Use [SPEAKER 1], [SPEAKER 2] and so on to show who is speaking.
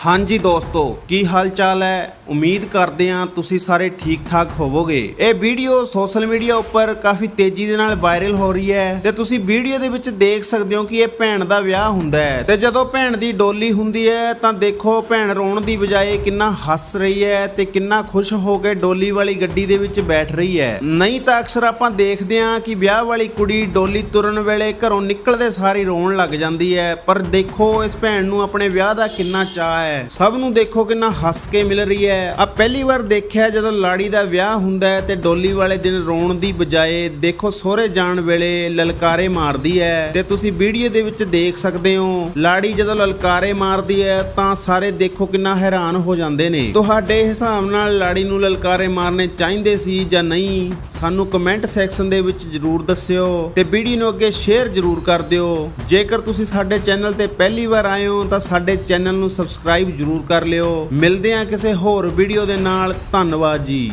[SPEAKER 1] ਹਾਂਜੀ ਦੋਸਤੋ, ਕੀ ਹਾਲ ਚਾਲ ਹੈ? ਉਮੀਦ ਕਰਦੇ ਹਾਂ ਤੁਸੀਂ ਸਾਰੇ ਠੀਕ ਠਾਕ ਹੋਵੋਗੇ। ਇਹ ਵੀਡੀਓ ਸੋਸ਼ਲ ਮੀਡੀਆ ਉੱਪਰ ਕਾਫੀ ਤੇਜ਼ੀ ਦੇ ਨਾਲ ਵਾਇਰਲ ਹੋ ਰਹੀ ਹੈ ਤੇ ਤੁਸੀਂ ਵੀਡੀਓ ਦੇ ਵਿੱਚ ਦੇਖ ਸਕਦੇ ਹੋ ਕਿ ਇਹ ਭੈਣ ਦਾ ਵਿਆਹ ਹੁੰਦਾ ਹੈ। ਤੇ ਜਦੋਂ ਭੈਣ ਦੀ ਡੋਲੀ ਹੁੰਦੀ ਹੈ, ਤਾਂ ਦੇਖੋ ਭੈਣ ਰੋਣ ਦੀ ਬਜਾਏ ਕਿੰਨਾ ਹੱਸ ਰਹੀ ਹੈ ਤੇ ਕਿੰਨਾ ਖੁਸ਼ ਹੋ ਕੇ ਡੋਲੀ ਵਾਲੀ ਗੱਡੀ ਦੇ ਵਿੱਚ ਬੈਠ ਰਹੀ ਹੈ। ਨਹੀਂ ਤਾਂ ਅਕਸਰ ਆਪਾਂ ਦੇਖਦੇ ਹਾਂ ਕਿ ਵਿਆਹ ਵਾਲੀ ਕੁੜੀ ਡੋਲੀ ਤੁਰਨ ਵੇਲੇ ਘਰੋਂ ਨਿਕਲਦੇ ਸਾਰੀ ਰੋਣ ਲੱਗ ਜਾਂਦੀ ਹੈ। ਪਰ ਦੇਖੋ, ਇਸ ਭੈਣ ਨੂੰ ਆਪਣੇ ਵਿਆਹ ਦਾ ਕਿੰਨਾ ਚਾਅ ਹੈ। ਸਭ ਨੂੰ ਦੇਖੋ ਕਿੰਨਾ ਹੱਸ ਕੇ ਮਿਲ ਰਹੀ ਹੈ। ਆ ਪਹਿਲੀ ਵਾਰ ਦੇਖਿਆ ਜਦੋਂ ਲਾੜੀ ਦਾ ਵਿਆਹ ਹੁੰਦਾ ਹੈ ਤੇ ਡੋਲੀ ਵਾਲੇ ਦਿਨ ਰੋਣ ਦੀ ਬਜਾਏ ਦੇਖੋ ਸਹੁਰੇ ਜਾਣ ਵੇਲੇ ਲਲਕਾਰੇ ਮਾਰਦੀ ਹੈ ਤੇ ਤੁਸੀਂ ਵੀਡੀਓ ਦੇ ਵਿੱਚ ਦੇਖ ਸਕਦੇ ਹੋ, ਲਾੜੀ ਜਦੋਂ ਲਲਕਾਰੇ ਮਾਰਦੀ ਹੈ ਤਾਂ ਸਾਰੇ ਦੇਖੋ ਕਿੰਨਾ ਹੈਰਾਨ ਹੋ ਜਾਂਦੇ ਨੇ। ਤੁਹਾਡੇ ਹਿਸਾਬ ਨਾਲ ਲਾੜੀ ਨੂੰ ਲਲਕਾਰੇ ਮਾਰਨੇ ਚਾਹੀਦੇ ਸੀ ਜਾਂ ਨਹੀਂ? ਸਾਨੂੰ ਕਮੈਂਟ ਸੈਕਸ਼ਨ ਦੇ ਵਿੱਚ ਜਰੂਰ ਦੱਸਿਓ ਤੇ ਵੀਡੀਓ ਨੂੰ ਅੱਗੇ ਸ਼ੇਅਰ ਜਰੂਰ ਕਰ ਦਿਓ। ਜੇਕਰ ਤੁਸੀਂ ਸਾਡੇ ਚੈਨਲ ਤੇ ਪਹਿਲੀ ਵਾਰ ਆਏ ਹੋ ਤਾਂ ਸਾਡੇ ਚੈਨਲ ਨੂੰ ਸਬਸਕ੍ਰਾਈਬ ਜਰੂਰ ਕਰ ਲਿਓ। ਮਿਲਦੇ ਹਾਂ ਕਿਸੇ ਹੋਰ ਵੀਡੀਓ ਦੇ ਨਾਲ। ਧੰਨਵਾਦ ਜੀ।